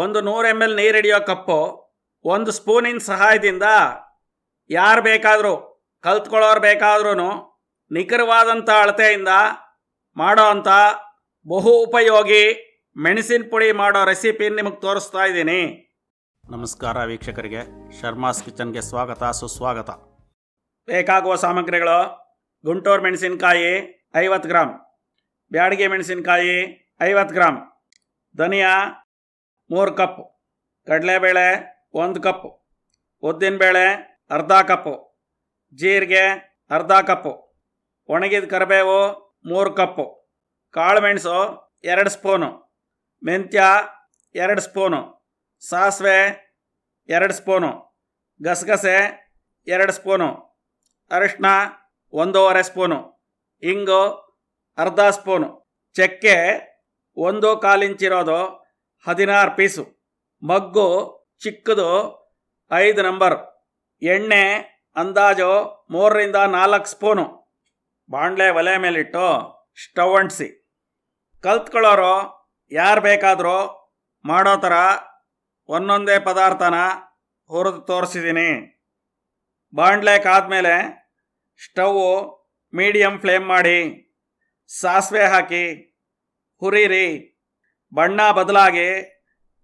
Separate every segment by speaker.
Speaker 1: ಒಂದು ನೂರು M L ನೀರು ಹಿಡಿಯೋ ಕಪ್ಪು, ಒಂದು ಸ್ಪೂನಿನ ಸಹಾಯದಿಂದ ಯಾರು ಬೇಕಾದರೂ, ಕಲ್ತ್ಕೊಳ್ಳೋರು ಬೇಕಾದ್ರೂ ನಿಖರವಾದಂಥ ಅಳತೆಯಿಂದ ಮಾಡೋ ಅಂಥ ಬಹು ಉಪಯೋಗಿ ಮೆಣಸಿನ ಪುಡಿ ಮಾಡೋ ರೆಸಿಪಿ ನಿಮಗೆ ತೋರಿಸ್ತಾ ಇದ್ದೀನಿ. ನಮಸ್ಕಾರ ವೀಕ್ಷಕರಿಗೆ. ಶರ್ಮಾಸ್ ಕಿಚನ್ಗೆ ಸ್ವಾಗತ, ಸುಸ್ವಾಗತ. ಬೇಕಾಗುವ ಸಾಮಗ್ರಿಗಳು, ಗುಂಟೂರು ಮೆಣಸಿನಕಾಯಿ ಐವತ್ತು ಗ್ರಾಮ್ ಬ್ಯಾಡಿಗೆ ಮೆಣಸಿನಕಾಯಿ ಐವತ್ತು ಗ್ರಾಮ್ ಧನಿಯಾ ಮೂರು ಕಪ್ ಕಡಲೆಬೇಳೆ ಒಂದು ಕಪ್ಪು. ಉದ್ದಿನಬೇಳೆ ಅರ್ಧ ಕಪ್ಪು. ಜೀರಿಗೆ ಅರ್ಧ ಕಪ್ಪು. ಒಣಗಿದ ಕರಿಬೇವು ಮೂರು ಕಪ್ಪು. ಕಾಳುಮೆಣಸು ಎರಡು ಸ್ಪೂನು. ಮೆಂತ್ಯ ಎರಡು ಸ್ಪೂನು. ಸಾಸಿವೆ ಎರಡು ಸ್ಪೂನು. ಗಸಗಸೆ ಎರಡು ಸ್ಪೂನು. ಅರಿಶಿನ ಒಂದೂವರೆ ಸ್ಪೂನು. ಇಂಗು ಅರ್ಧ ಸ್ಪೂನು. ಚಕ್ಕೆ ಒಂದು ಕಾಲಿಂಚಿರೋದು ಹದಿನಾರು ಪೀಸು. ಮಗ್ಗು, ಚಿಕ್ಕದು, ಐದು ನಂಬರ್. ಎಣ್ಣೆ, ಅಂದಾಜು ಮೂರರಿಂದ ನಾಲ್ಕು ಸ್ಪೂನು. ಬಾಣಲೆ ಒಲೆ ಮೇಲಿಟ್ಟು ಸ್ಟವ್ ಅಂಟಿಸಿ. ಕಲ್ತ್ಕೊಳ್ಳೋರು ಯಾರು ಬೇಕಾದರೂ ಮಾಡೋ ಥರ ಒಂದೊಂದೇ ಪದಾರ್ಥನ ಹುರಿದು ತೋರಿಸಿದ್ದೀನಿ. ಬಾಣಲೆ ಕಾದ್ಮೇಲೆ ಸ್ಟವ್ವು ಮೀಡಿಯಮ್ ಫ್ಲೇಮ್ ಮಾಡಿ, ಸಾಸಿವೆ ಹಾಕಿ ಹುರಿರಿ. ಬಣ್ಣ ಬದಲಾಗಿ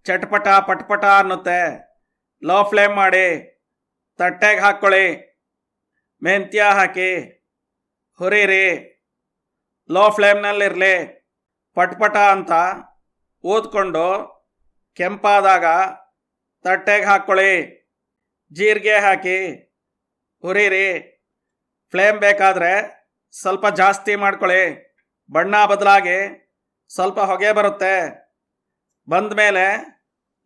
Speaker 1: ಚಟ್ಪಟ ಪಟ್ಪಟ ಅನ್ನುತ್ತೆ. ಲೋ ಫ್ಲೇಮ್ ಮಾಡಿ, ತಟ್ಟೆಗೆ ಹಾಕ್ಕೊಳ್ಳಿ ಮೆಂತ್ಯ ಹಾಕಿ, ಹುರಿರಿ, ಲೋ ಫ್ಲೇಮ್ನಲ್ಲಿರಲಿ, ಪಟ್ಪಟ ಅಂತ ಊದ್ಕೊಂಡು ಕೆಂಪಾದಾಗ ತಟ್ಟೆಗೆ ಹಾಕ್ಕೊಳ್ಳಿ ಜೀರಿಗೆ ಹಾಕಿ, ಹುರಿರಿ. ಫ್ಲೇಮ್ ಬೇಕಾದರೆ ಸ್ವಲ್ಪ ಜಾಸ್ತಿ ಮಾಡ್ಕೊಳ್ಳಿ, ಬಣ್ಣ ಬದಲಾಗಿ ಸ್ವಲ್ಪ ಹೊಗೆ ಬರುತ್ತೆ. ಬಂದ ಮೇಲೆ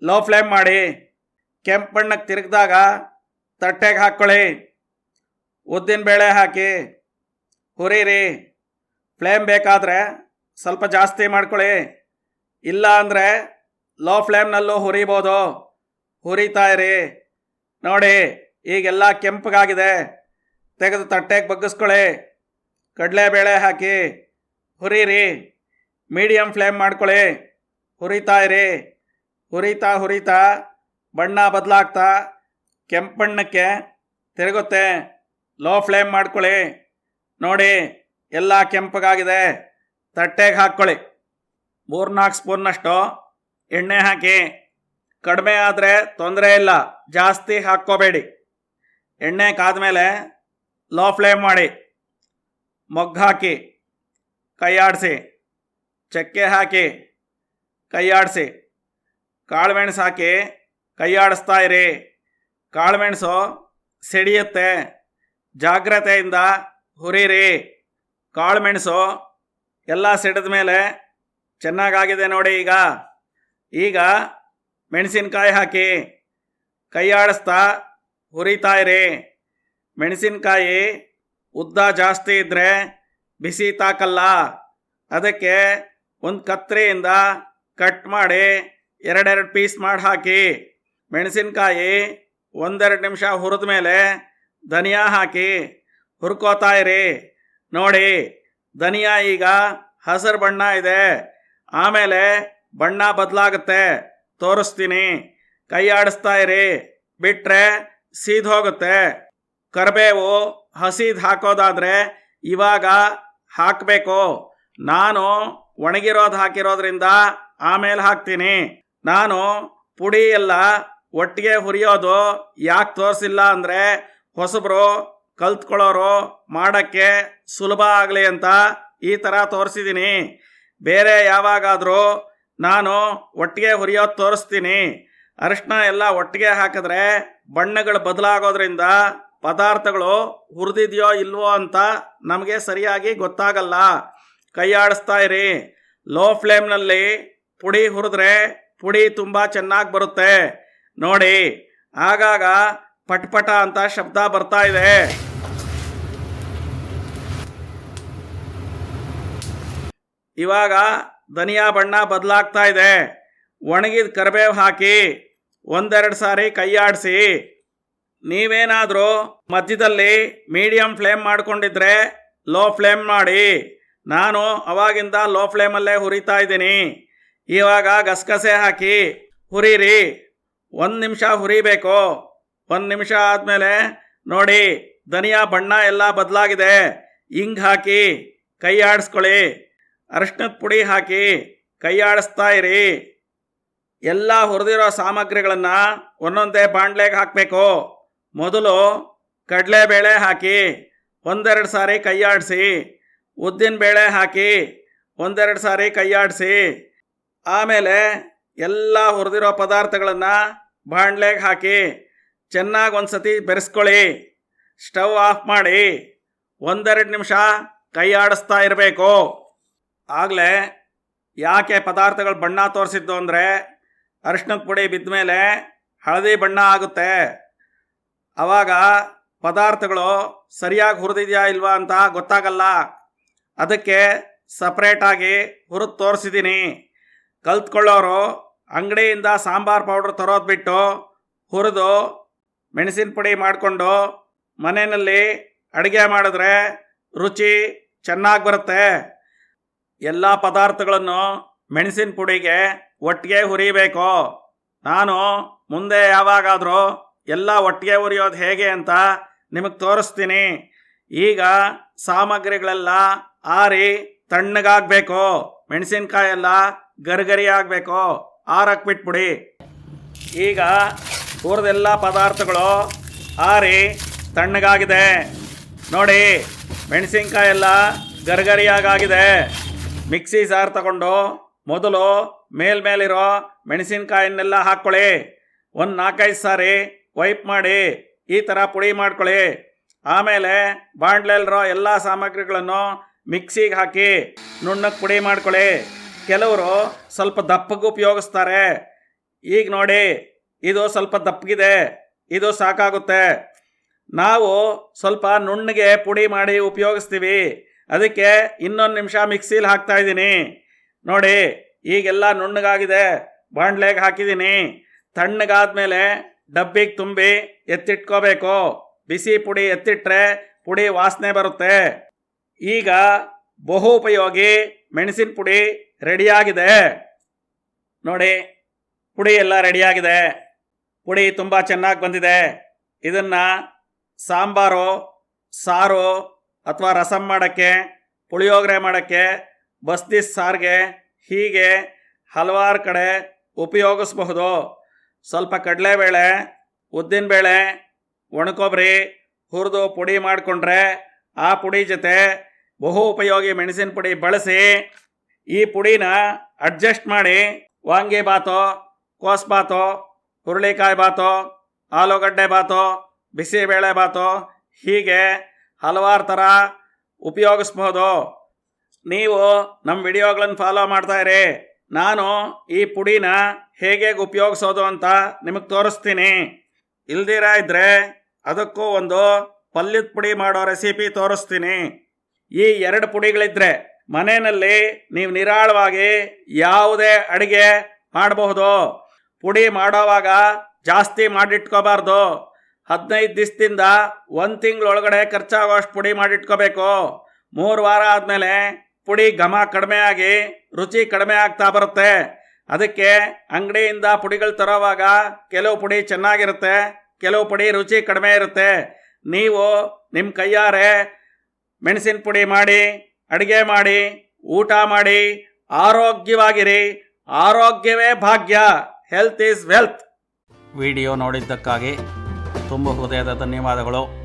Speaker 1: ಲೋ ಫ್ಲೇಮ್ ಮಾಡಿ, ಕೆಂಪು ಬಣ್ಣಕ್ಕೆ ತಿರುಗಿದಾಗ ತಟ್ಟೆಗೆ ಹಾಕ್ಕೊಳ್ಳಿ ಉದ್ದಿನ ಬೇಳೆ ಹಾಕಿ ಹುರಿರಿ ಫ್ಲೇಮ್ ಬೇಕಾದರೆ ಸ್ವಲ್ಪ ಜಾಸ್ತಿ ಮಾಡ್ಕೊಳ್ಳಿ. ಇಲ್ಲ ಅಂದರೆ ಲೋ ಫ್ಲೇಮ್ನಲ್ಲೂ ಹುರಿಬೋದು. ಹುರಿತಾ ಇರಿ. ನೋಡಿ, ಈಗೆಲ್ಲ ಕೆಂಪಗಾಗಿದೆ. ತೆಗೆದು ತಟ್ಟೆಗೆ ಬಗ್ಗಿಸ್ಕೊಳ್ಳಿ. ಕಡಲೆಬೇಳೆ ಹಾಕಿ ಹುರಿರಿ ಮೀಡಿಯಮ್ ಫ್ಲೇಮ್ ಮಾಡ್ಕೊಳ್ಳಿ. ಹುರಿತಾ ಇರಿ. ಹುರಿತಾ ಹುರಿತಾ. ಬಣ್ಣ ಬದಲಾಗ್ತಾ. ಕೆಂಪಣ್ಣಕ್ಕೆ ತಿರುಗುತ್ತೆ. ಲೋ ಫ್ಲೇಮ್ ಮಾಡ್ಕೊಳ್ಳಿ. ನೋಡಿ, ಎಲ್ಲ ಕೆಂಪಗಾಗಿದೆ. ತಟ್ಟೆಗೆ ಹಾಕ್ಕೊಳ್ಳಿ. ಮೂರ್ನಾಲ್ಕು ಸ್ಪೂನ್ನಷ್ಟು ಎಣ್ಣೆ ಹಾಕಿ. ಕಡಿಮೆ ಆದರೆ ತೊಂದರೆ ಇಲ್ಲ. ಜಾಸ್ತಿ ಹಾಕ್ಕೋಬೇಡಿ. ಎಣ್ಣೆ ಕಾದ್ಮೇಲೆ ಲೋ ಫ್ಲೇಮ್ ಮಾಡಿ. ಮೊಗ್ಗು ಹಾಕಿ. ಕೈಯಾಡಿಸಿ. ಚಕ್ಕೆ ಹಾಕಿ ಕೈಯಾಡಿಸಿ. ಕಾಳುಮೆಣಸು ಹಾಕಿ ಕೈಯಾಡಿಸ್ತಾ ಇರಿ. ಕಾಳುಮೆಣಸು ಸಿಡಿಯುತ್ತೆ. ಜಾಗ್ರತೆಯಿಂದ ಹುರಿರಿ. ಕಾಳುಮೆಣಸು ಎಲ್ಲ ಸಿಡಿದ ಮೇಲೆ ಚೆನ್ನಾಗಾಗಿದೆ ನೋಡಿ ಈಗ. ಈಗ ಮೆಣಸಿನಕಾಯಿ ಹಾಕಿ ಕೈಯಾಡಿಸ್ತಾ ಹುರಿತಾ ಇರಿ. ಮೆಣಸಿನ್ಕಾಯಿ ಉದ್ದ ಜಾಸ್ತಿ ಇದ್ದರೆ ಬಿಸಿ ತಾಕಲ್ಲ. ಅದಕ್ಕೆ ಒಂದು ಕತ್ರಿಯಿಂದ ಕಟ್ ಮಾಡಿ ಎರಡೆರಡು ಪೀಸ್ ಮಾಡಿ ಹಾಕಿ, ಮೆಣಸಿನ್ಕಾಯಿ ಒಂದೆರಡು ನಿಮಿಷ ಹುರಿದ ಮೇಲೆ ಧನಿಯಾ ಹಾಕಿ ಹುರ್ಕೋತಾ ಇರಿ ನೋಡಿ, ಧನಿಯಾ ಈಗ ಹಸಿರು ಬಣ್ಣ ಇದೆ. ಆಮೇಲೆ ಬಣ್ಣ ಬದಲಾಗುತ್ತೆ. ತೋರಿಸ್ತೀನಿ. ಕೈ ಆಡಿಸ್ತಾ ಇರಿ. ಬಿಟ್ಟರೆ ಸೀದ್ ಹೋಗುತ್ತೆ. ಕರಿಬೇವು ಹಸಿದು ಹಾಕೋದಾದರೆ ಇವಾಗ ಹಾಕಬೇಕು. ನಾನು ಒಣಗಿರೋದು ಹಾಕಿರೋದ್ರಿಂದ ಆಮೇಲೆ ಹಾಕ್ತೀನಿ. ನಾನು ಪುಡಿ ಎಲ್ಲ ಒಟ್ಟಿಗೆ ಹುರಿಯೋದು ಯಾಕೆ ತೋರಿಸಿಲ್ಲ ಅಂದರೆ ಹೊಸಬ್ರು ಕಲ್ತ್ಕೊಳ್ಳೋರು ಮಾಡೋಕ್ಕೆ ಸುಲಭ ಆಗಲಿ ಅಂತ ಈ ಥರ ತೋರಿಸಿದ್ದೀನಿ ಬೇರೆ ಯಾವಾಗಾದರೂ ನಾನು ಒಟ್ಟಿಗೆ ಹುರಿಯೋದು ತೋರಿಸ್ತೀನಿ. ಅರಿಶಿನ ಎಲ್ಲ ಒಟ್ಟಿಗೆ ಹಾಕಿದ್ರೆ ಬಣ್ಣಗಳು ಬದಲಾಗೋದ್ರಿಂದ ಪದಾರ್ಥಗಳು ಹುರಿದಿದೆಯೋ ಇಲ್ವೋ ಅಂತ ನಮಗೆ ಸರಿಯಾಗಿ ಗೊತ್ತಾಗಲ್ಲ. ಕೈ ಆಡಿಸ್ತಾ ಇರಿ. ಲೋ ಫ್ಲೇಮ್ನಲ್ಲಿ ಪುಡಿ ಹುರಿದ್ರೆ ಪುಡಿ ತುಂಬ ಚೆನ್ನಾಗಿ ಬರುತ್ತೆ. ನೋಡಿ, ಆಗಾಗ ಪಟ್ಪಟ ಅಂತ ಶಬ್ದ ಬರ್ತಾ ಇದೆ. ಇವಾಗ ಧನಿಯಾ ಬಣ್ಣ ಬದಲಾಗ್ತಾ ಇದೆ. ಒಣಗಿದ ಕರಿಬೇವು ಹಾಕಿ ಒಂದೆರಡು ಸಾರಿ ಕೈ ಆಡಿಸಿ ನೀವೇನಾದರೂ ಮಧ್ಯದಲ್ಲಿ ಮೀಡಿಯಂ ಫ್ಲೇಮ್ ಮಾಡ್ಕೊಂಡಿದ್ರೆ ಲೋ ಫ್ಲೇಮ್ ಮಾಡಿ. ನಾನು ಅವಾಗಿಂದ ಲೋ ಫ್ಲೇಮಲ್ಲೇ ಹುರಿತಾ ಇದ್ದೀನಿ. ಇವಾಗ ಗಸಗಸೆ ಹಾಕಿ ಹುರಿರಿ. ಒಂದು ನಿಮಿಷ ಹುರಿಬೇಕು. ಒಂದು ನಿಮಿಷ ಆದಮೇಲೆ ನೋಡಿ, ಧನಿಯಾ ಬಣ್ಣ ಎಲ್ಲ ಬದಲಾಗಿದೆ. ಹಿಂಗೆ ಹಾಕಿ ಕೈ ಆಡಿಸ್ಕೊಳ್ಳಿ. ಅರಿಶಿನದ ಪುಡಿ ಹಾಕಿ ಕೈ ಆಡಿಸ್ತಾ ಇರಿ. ಎಲ್ಲ ಹುರಿದಿರೋ ಸಾಮಗ್ರಿಗಳನ್ನು ಒಂದೊಂದೇ ಬಾಂಡ್ಲೆಗೆ ಹಾಕಬೇಕು. ಮೊದಲು ಕಡಲೆಬೇಳೆ ಹಾಕಿ ಒಂದೆರಡು ಸಾರಿ ಕೈ ಆಡಿಸಿ. ಉದ್ದಿನ ಬೇಳೆ ಹಾಕಿ ಒಂದೆರಡು ಸಾರಿ ಕೈಯಾಡಿಸಿ. ಆಮೇಲೆ ಎಲ್ಲ ಹುರಿದಿರೋ ಪದಾರ್ಥಗಳನ್ನು ಬಾಣ್ಲೆಗೆ ಹಾಕಿ ಚೆನ್ನಾಗಿ ಒಂದು ಸತಿ ಬೆರೆಸ್ಕೊಳ್ಳಿ. ಸ್ಟವ್ ಆಫ್ ಮಾಡಿ ಒಂದೆರಡು ನಿಮಿಷ ಕೈ ಇರಬೇಕು. ಆಗಲೇ ಯಾಕೆ ಪದಾರ್ಥಗಳು ಬಣ್ಣ ತೋರಿಸಿದ್ದು ಅಂದರೆ ಅರಿಶಿನದ ಪುಡಿ ಬಿದ್ದ ಮೇಲೆ ಹಳದಿ ಬಣ್ಣ ಆಗುತ್ತೆ. ಆವಾಗ ಪದಾರ್ಥಗಳು ಸರಿಯಾಗಿ ಹುರಿದಿದೆಯಾ ಇಲ್ವಾ ಅಂತ ಗೊತ್ತಾಗಲ್ಲ. ಅದಕ್ಕೆ ಸಪ್ರೇಟಾಗಿ ಹುರಿದು ತೋರಿಸಿದ್ದೀನಿ ಕಲ್ತ್ಕೊಳ್ಳೋರು ಅಂಗಡಿಯಿಂದ ಸಾಂಬಾರು ಪೌಡ್ರ್ ತರೋದು ಬಿಟ್ಟು ಹುರಿದು ಮೆಣಸಿನ ಪುಡಿ ಮಾಡಿಕೊಂಡು ಮನೆಯಲ್ಲಿ ಅಡುಗೆ ಮಾಡಿದ್ರೆ ರುಚಿ ಚೆನ್ನಾಗಿ ಬರುತ್ತೆ. ಎಲ್ಲ ಪದಾರ್ಥಗಳನ್ನು ಮೆಣಸಿನ ಪುಡಿಗೆ ಒಟ್ಟಿಗೆ ಹುರಿಬೇಕು. ನಾನು ಮುಂದೆ ಯಾವಾಗಾದರೂ ಎಲ್ಲ ಒಟ್ಟಿಗೆ ಹುರಿಯೋದು ಹೇಗೆ ಅಂತ ನಿಮಗೆ ತೋರಿಸ್ತೀನಿ. ಈಗ ಸಾಮಗ್ರಿಗಳೆಲ್ಲ ಆರಿ ತಣ್ಣಗಾಗಬೇಕು ಮೆಣಸಿನ್ಕಾಯಿ ಎಲ್ಲ ಗರಿಗರಿ ಆಗಬೇಕು ಆರಕ್ಕೆ ಬಿಟ್ಬಿಡಿ ಈಗ ಊರದೆಲ್ಲ ಪದಾರ್ಥಗಳು ಆರಿ ತಣ್ಣಗಾಗಿದೆ. ನೋಡಿ ಮೆಣಸಿನ್ಕಾಯಿ ಎಲ್ಲ ಗರ್ಗರಿಯಾಗಾಗಿದೆ. ಮಿಕ್ಸಿ ಸಾರು ತಗೊಂಡು ಮೊದಲು ಮೇಲ್ಮೇಲಿರೋ ಮೆಣಸಿನ್ಕಾಯನ್ನೆಲ್ಲ ಹಾಕ್ಕೊಳ್ಳಿ. ಒಂದು ನಾಲ್ಕೈದು ಸಾರಿ ವೈಪ್ ಮಾಡಿ, ಈ ಥರ ಪುಡಿ ಮಾಡ್ಕೊಳ್ಳಿ. ಆಮೇಲೆ ಬಾಂಡ್ಲೆಲ್ಲಿರೋ ಎಲ್ಲ ಸಾಮಗ್ರಿಗಳನ್ನು ಮಿಕ್ಸಿಗೆ ಹಾಕಿ ನುಣ್ಣಗೆ ಪುಡಿ ಮಾಡ್ಕೊಳ್ಳಿ ಕೆಲವರು ಸ್ವಲ್ಪ ದಪ್ಪಗೆ ಉಪಯೋಗಿಸ್ತಾರೆ. ಈಗ ನೋಡಿ, ಇದು ಸ್ವಲ್ಪ ದಪ್ಪಗಿದೆ ಇದು ಸಾಕಾಗುತ್ತೆ. ನಾವು ಸ್ವಲ್ಪ ನುಣ್ಣಗೆ ಪುಡಿ ಮಾಡಿ ಉಪಯೋಗಿಸ್ತೀವಿ. ಅದಕ್ಕೆ ಇನ್ನೊಂದು ನಿಮಿಷ ಮಿಕ್ಸಿಲಿ ಹಾಕ್ತಾ ಇದ್ದೀನಿ. ನೋಡಿ, ಈಗೆಲ್ಲ ನುಣ್ಣಗಾಗಿದೆ. ಬಾಂಡ್ಲೆಗೆ ಹಾಕಿದ್ದೀನಿ. ತಣ್ಣಗಾದ್ಮೇಲೆ ಡಬ್ಬಿಗೆ ತುಂಬಿ ಎತ್ತಿಟ್ಕೋಬೇಕು. ಬಿಸಿ ಪುಡಿ ಎತ್ತಿಟ್ರೆ ಪುಡಿ ವಾಸನೆ ಬರುತ್ತೆ. ಈಗ ಬಹು ಉಪಯೋಗಿ ಮೆಣಸಿನ ಪುಡಿ ರೆಡಿಯಾಗಿದೆ. ನೋಡಿ, ಪುಡಿ ಎಲ್ಲ ರೆಡಿಯಾಗಿದೆ. ಪುಡಿ ತುಂಬ ಚೆನ್ನಾಗಿ ಬಂದಿದೆ. ಇದನ್ನು ಸಾಂಬಾರು, ಸಾರು ಅಥವಾ ರಸಂ ಮಾಡೋಕ್ಕೆ, ಪುಳಿಯೋಗರೆ ಮಾಡೋಕ್ಕೆ ಬಸ್ದಿ ಸಾರಿಗೆ ಹೀಗೆ ಹಲವಾರು ಕಡೆ ಉಪಯೋಗಿಸಬಹುದು. ಸ್ವಲ್ಪ ಕಡಲೆಬೇಳೆ ಉದ್ದಿನಬೇಳೆ ಒಣಕೊಬ್ಬರಿ ಹುರಿದು ಪುಡಿ ಮಾಡಿಕೊಂಡ್ರೆ ಆ ಪುಡಿ ಜೊತೆ ಬಹು ಉಪಯೋಗಿ ಮೆಣಸಿನ ಪುಡಿ ಬಳಸಿ ಈ ಪುಡಿನ ಅಡ್ಜಸ್ಟ್ ಮಾಡಿ ವಾಂಗಿ ಬಾತೋ, ಕೋಸ್ ಬಾತೋ, ಹುರುಳಿಕಾಯಿ ಬಾತೋ, ಆಲೂಗಡ್ಡೆ ಬಿಸಿ ಬಿಸಿಬೇಳೆ ಬಾತೋ ಹೀಗೆ ಹಲವಾರು ಥರ ಉಪಯೋಗಿಸ್ಬೋದು. ನೀವು ನಮ್ಮ ವಿಡಿಯೋಗಳನ್ನು ಫಾಲೋ ಮಾಡ್ತಾ ಇರಿ. ನಾನು ಈ ಪುಡಿನ ಹೇಗೆ ಉಪಯೋಗಿಸೋದು ಅಂತ ನಿಮಗೆ ತೋರಿಸ್ತೀನಿ. ಇಲ್ದಿರ ಇದ್ರೆ ಅದಕ್ಕೂ ಒಂದು ಪಲ್ಯದ ಪುಡಿ ಮಾಡೋ ರೆಸಿಪಿ ತೋರಿಸ್ತೀನಿ. ಈ ಎರಡು ಪುಡಿಗಳಿದ್ರೆ ಮನೆಯಲ್ಲಿ ನೀವು ನಿರಾಳವಾಗಿ ಯಾವುದೇ ಅಡುಗೆ ಮಾಡಬಹುದು. ಪುಡಿ ಮಾಡೋವಾಗ ಜಾಸ್ತಿ ಮಾಡಿಟ್ಕೋಬಾರ್ದು. ಹದಿನೈದು ದಿವಸದಿಂದ ಒಂದು ತಿಂಗಳೊಳಗಡೆ ಖರ್ಚಾಗುವಷ್ಟು ಪುಡಿ ಮಾಡಿಟ್ಕೋಬೇಕು. ಮೂರು ವಾರ ಆದಮೇಲೆ ಪುಡಿ ಘಮ ಕಡಿಮೆ ಆಗಿ ರುಚಿ ಕಡಿಮೆ ಆಗ್ತಾ ಬರುತ್ತೆ. ಅದಕ್ಕೆ ಅಂಗಡಿಯಿಂದ ಪುಡಿಗಳು ತರೋವಾಗ ಕೆಲವು ಪುಡಿ ಚೆನ್ನಾಗಿರುತ್ತೆ, ಕೆಲವು ಪುಡಿ ರುಚಿ ಕಡಿಮೆ ಇರುತ್ತೆ. ನೀವು ನಿಮ್ಮ ಕೈಯಾರೆ ಮೆಣಸಿನ ಪುಡಿ ಮಾಡಿ, ಅಡುಗೆ ಮಾಡಿ, ಊಟ ಮಾಡಿ, ಆರೋಗ್ಯವಾಗಿರಿ. ಆರೋಗ್ಯವೇ ಭಾಗ್ಯ. ಹೆಲ್ತ್ ಈಸ್ ವೆಲ್ತ್
Speaker 2: ವಿಡಿಯೋ ನೋಡಿದ್ದಕ್ಕಾಗಿ ತುಂಬ ಹೃದಯದ ಧನ್ಯವಾದಗಳು.